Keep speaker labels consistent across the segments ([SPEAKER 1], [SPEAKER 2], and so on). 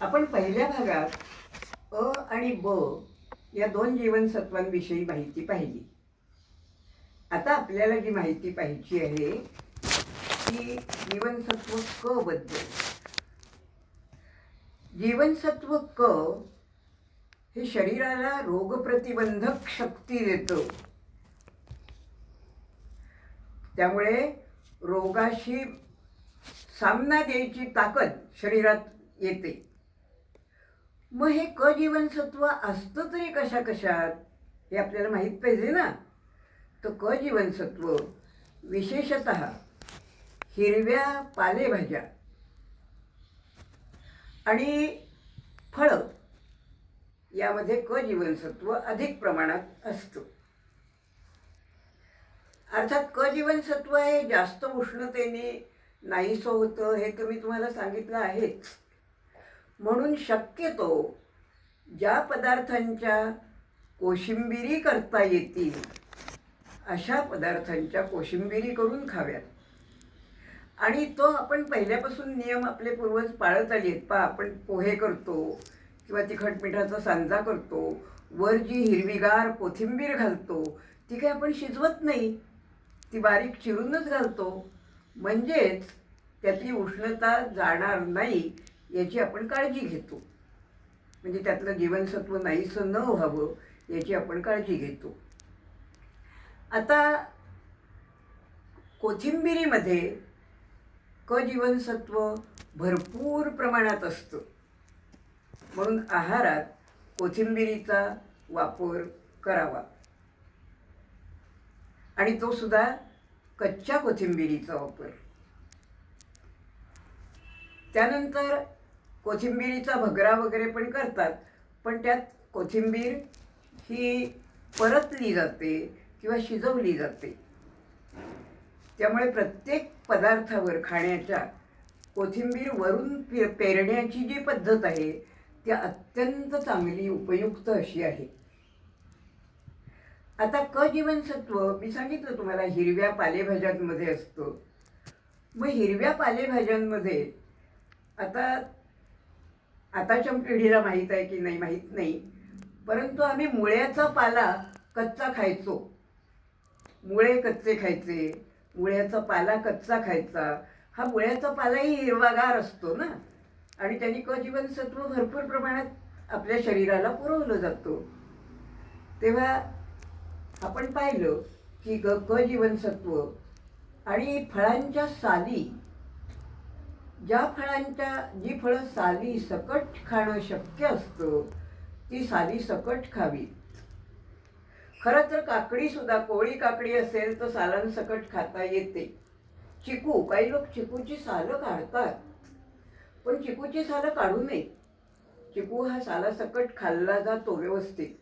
[SPEAKER 1] आपण पहिल्या भागात अ आणि ब या दोन जीवनसत्वांविषयी माहिती पाहिली. आता आपल्याला जी माहिती पाहिजे आहे ती जीवनसत्व क बद्दल. जीवनसत्व क हे शरीराला रोगप्रतिबंधक शक्ती देतं. त्यामुळे रोगाशी सामना द्यायची ताकद शरीरात येते. मग हे क जीवनसत्व असतं तरी कशा कशात? हे आपल्याला माहीत पाहिजे ना. तर क जीवनसत्व विशेषत हिरव्या पालेभाज्या आणि फळं यामध्ये क जीवनसत्व अधिक प्रमाणात असतं. अर्थात क जीवनसत्व हे जास्त उष्णतेने नाहीसं होतं हे तर मी तुम्हाला सांगितलं आहेच. म्हणून शक्यतो ज्या पदार्थांच्या कोशिंबिरी करता येतील अशा पदार्थांच्या कोशिंबिरी करून खाव्यात. आणि तो आपण पहिल्यापासून नियम आपले पूर्वज पाळत आले आहेत पा आपण पोहे करतो किंवा तिखट मिठाचा सांजा करतो वर जी हिरवीगार कोथिंबीर घालतो ती काही आपण शिजवत नाही. ती बारीक चिरूनच घालतो. म्हणजेच त्यातली उष्णता जाणार नाही. याची आपण काळजी घेतो. म्हणजे त्यातलं जीवनसत्व नाहीसं न व्हावं याची आपण काळजी घेतो. आता कोथिंबिरीमध्ये क जीवनसत्व भरपूर प्रमाणात असतं. म्हणून आहारात कोथिंबिरीचा वापर करावा. आणि तो सुद्धा कच्च्या कोथिंबिरीचा वापर. त्यानंतर कोथिंबिरीचा भगरा वगैरे पण करतात. पण त्यात कोथिंबीर ही परतली जाते किंवा शिजवली जाते. त्यामुळे प्रत्येक पदार्थावर खाण्याच्या कोथिंबीर वरून पे पेरण्याची जी पद्धत आहे ती अत्यंत चांगली उपयुक्त अशी आहे. आता क जीवनसत्व मी सांगितलं तुम्हाला हिरव्या पालेभाज्यांमध्ये असतं. मग हिरव्या पालेभाज्यांमध्ये आता आताच्या पिढीला माहीत आहे की नाही माहीत नाही. परंतु आम्ही मुळ्याचा पाला कच्चा खायचो. मुळे कच्चे खायचे मुळ्याचा पाला कच्चा खायचा. हा मुळ्याचा पालाही हिरवागार असतो ना. आणि त्यांनी क जीवनसत्व भरपूर प्रमाणात आपल्या शरीराला पुरवलं जातं. तेव्हा आपण पाहिलं की ग क जीवनसत्व आणि फळांच्या साली ज्या फळांच्या जी फळं साली सकट खाणं शक्य असतं ती साली सकट खावी. खरं तर काकडी सुद्धा कोळी काकडी असेल तर सालांसकट खाता येते. चिकू काही लोक चिकूची सालं काढतात पण चिकूची सालं काढू नये. चिकू हा सालासकट खाल्ला जातो व्यवस्थित.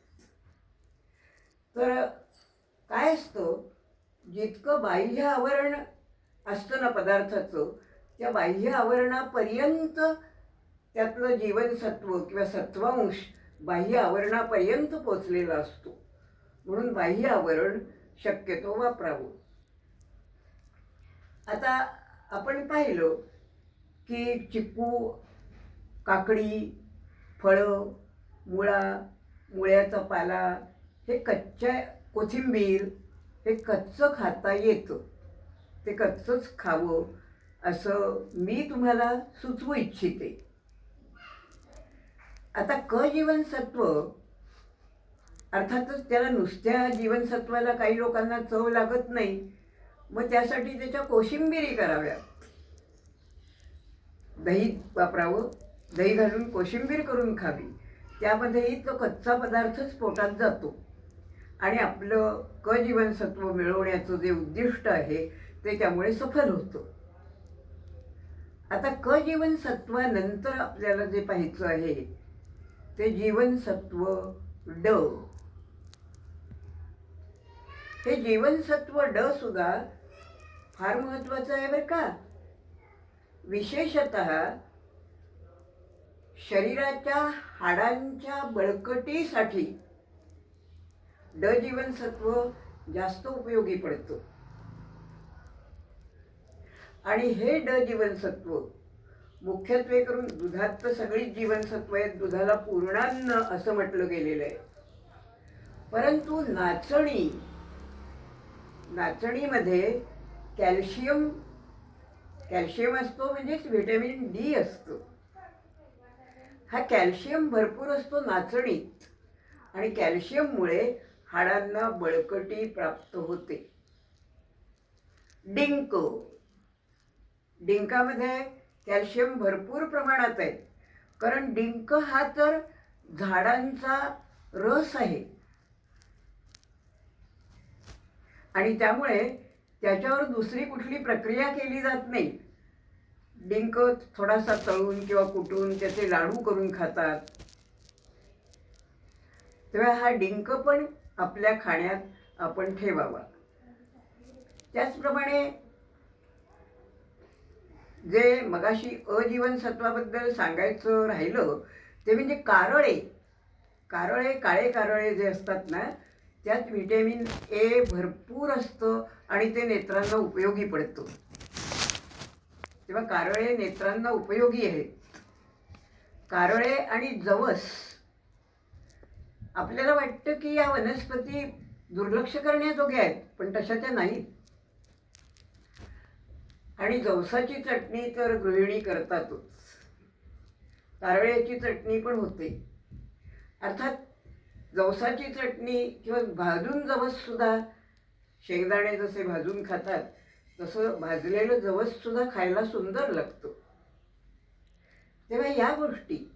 [SPEAKER 1] तर काय असतं जितकं बाह्य आवरण असतं ना पदार्थाचं त्या बाह्य आवरणापर्यंत त्यातलं जीवनसत्व किंवा सत्वांश बाह्य आवरणापर्यंत पोचलेला असतो. म्हणून बाह्य आवरण शक्यतो वापरावं. आता आपण पाहिलं की चिकू काकडी फळं मुळा मुळ्याचा पाला हे कच्च्या कोथिंबीर हे कच्चं खाता येतं. ते कच्चंच खावं. असं मी तुम्हाला सुचवू इच्छिते. आता क जीवनसत्व अर्थातच त्याला नुसत्या जीवनसत्वाला काही लोकांना चव लागत नाही मग त्यासाठी त्याच्या कोशिंबिरी कराव्यात. दही वापरावं दही घालून कोशिंबीर करून खावी त्यामध्येही तो कच्चा पदार्थच पोटात जातो. आणि आपलं क जीवनसत्व मिळवण्याचं जे उद्दिष्ट आहे ते त्यामुळे सफल होतं. आता क जीवनसत्वानंतर आपल्याला जे पाहायचं आहे ते जीवनसत्व ड. हे जीवनसत्व ड सुद्धा फार महत्वाचं आहे बरं का. विशेषत शरीराच्या हाडांच्या बळकटीसाठी ड जीवनसत्व जास्त उपयोगी पडतं. आणि हे ड जीवनसत्व. मुख्यत्वे करून दुधात तर सगळीच जीवनसत्व आहेत दुधाला पूर्णान्न असं म्हटलं गेलेलं आहे. परंतु नाचणी नाचणीमध्ये कॅल्शियम कॅल्शियम असतो म्हणजेच व्हिटॅमिन डी असतो. हा कॅल्शियम भरपूर असतो नाचणीत आणि कॅल्शियममुळे हाडांना बळकटी प्राप्त होते. डिंक डिंकामध्ये कॅल्शियम भरपूर प्रमाणात आहे. कारण डिंक हा तर झाडांचा रस आहे. आणि त्यामुळे त्याच्यावर दुसरी कुठली प्रक्रिया केली जात नाही. डिंक थोडासा तळून किंवा कुटून त्याचे लाडू करून खातात. तेव्हा हा डिंक पण आपल्या खाण्यात आपण ठेवावा. त्याचप्रमाणे जे मगाशी अजीवनसत्वाबद्दल सांगायचं राहिलं ते म्हणजे कारळे. कारळे काळे कारळे जे असतात ना त्यात व्हिटॅमिन ए भरपूर असतं आणि ते नेत्रांना उपयोगी पडतं. तेव्हा कारळे नेत्रांना उपयोगी आहेत कारळे आणि जवस. आपल्याला वाटतं की या वनस्पती दुर्लक्ष करण्याजोग्या आहेत पण तशा त्या नाहीत. आणि जवसाची चटणी तर गृहिणी करतातच. कारळ्याची चटणी पण होते. अर्थात जवसाची चटणी किंवा भाजून जवससुद्धा शेंगदाणे जसे भाजून खातात तसं भाजलेलं जवससुद्धा खायला सुंदर लागतं. तेव्हा या गोष्टी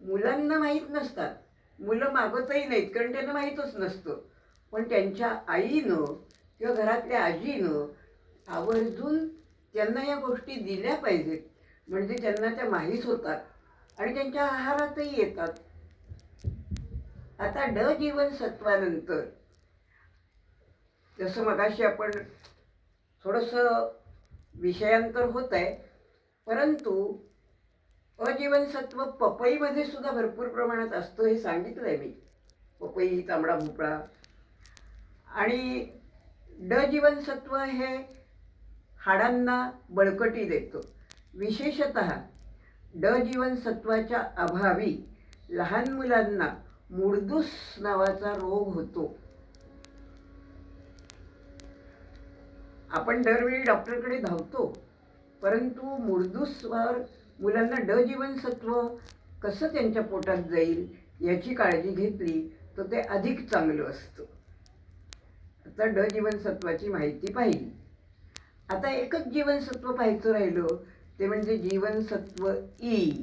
[SPEAKER 1] मुलांना माहीत नसतात. मुलं मागतही नाहीत कारण त्यांना माहीतच नसतं. पण त्यांच्या आईनं किंवा घरातल्या आजीनं आवर्जून त्यांना या गोष्टी दिल्या पाहिजेत म्हणजे त्यांना त्या माहीत होतात आणि त्यांच्या आहारातही येतात. आता ड जीवनसत्वानंतर जसं मगाशी आपण थोडंसं विषयांतर होत आहे परंतु अजीवनसत्व पपईमध्ये सुद्धा भरपूर प्रमाणात असतं हे सांगितलं आहे मी. पपई तांबडा भोपळा. आणि ड जीवनसत्व हे हाडांना बळकटी देतं. विशेषत ड जीवनसत्वाच्या अभावी लहान मुलांना मुर्दूस नावाचा रोग होतो. आपण दरवेळी डॉक्टरकडे धावतो परंतु मुर्दूसवर मुलांना ड जीवनसत्व कसं त्यांच्या पोटात जाईल याची काळजी घेतली तर ते अधिक चांगलं असतं. आता ड जीवनसत्वाची माहिती पाहिली. आता एकच जीवनसत्व पाहायचं राहिलं ते म्हणजे जीवनसत्व ई.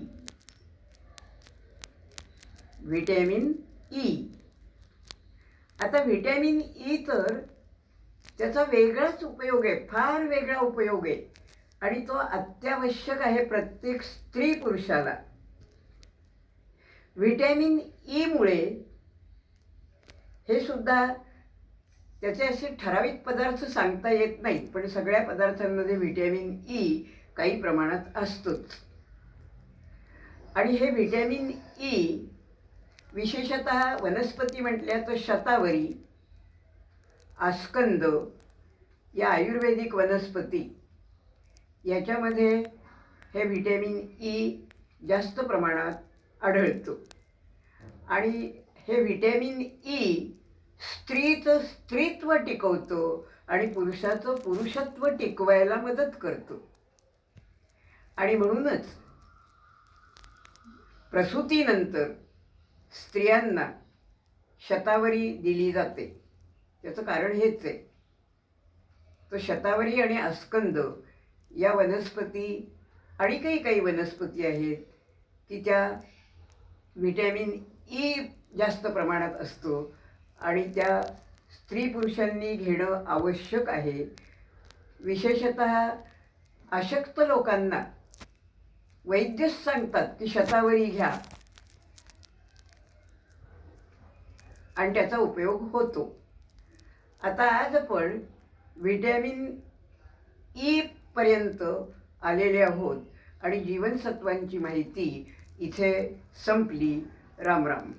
[SPEAKER 1] Vitamin E. आता व्हिटॅमिन ई तर त्याचा वेगळाच उपयोग आहे फार वेगळा उपयोग आहे. आणि तो अत्यावश्यक आहे प्रत्येक स्त्री पुरुषाला. व्हिटॅमिन ईमुळे हे सुद्धा त्याचे असे ठराविक पदार्थ सांगता येत नाहीत पण सगळ्या पदार्थांमध्ये व्हिटॅमिन ई काही प्रमाणात असतोच. आणि हे व्हिटॅमिन ई विशेषत वनस्पती म्हटल्या तर शतावरी आस्कंद या आयुर्वेदिक वनस्पती याच्यामध्ये हे व्हिटॅमिन ई जास्त प्रमाणात आढळतो. आणि हे व्हिटॅमिन ई स्त्रीचं स्त्रीत्व टिकवतो आणि पुरुषाचं पुरुषत्व टिकवायला मदत करतो. आणि म्हणूनच प्रसूतीनंतर स्त्रियांना शतावरी दिली जाते. त्याचं कारण हेच आहे. तो शतावरी आणि अस्कंद या वनस्पती आणि काही काही वनस्पती आहेत की त्या व्हिटॅमिन ई जास्त प्रमाणात असतो. आणि त्या स्त्री पुरुषांनी घेणं आवश्यक आहे. विशेषत अशक्त लोकांना वैद्यच सांगतात की शतावरी घ्या. आणि त्याचा उपयोग होतो. आता आज आपण व्हिटॅमिन ई पर्यंत आलेले आहोत आणि जीवनसत्वांची माहिती इथे संपली. राम राम.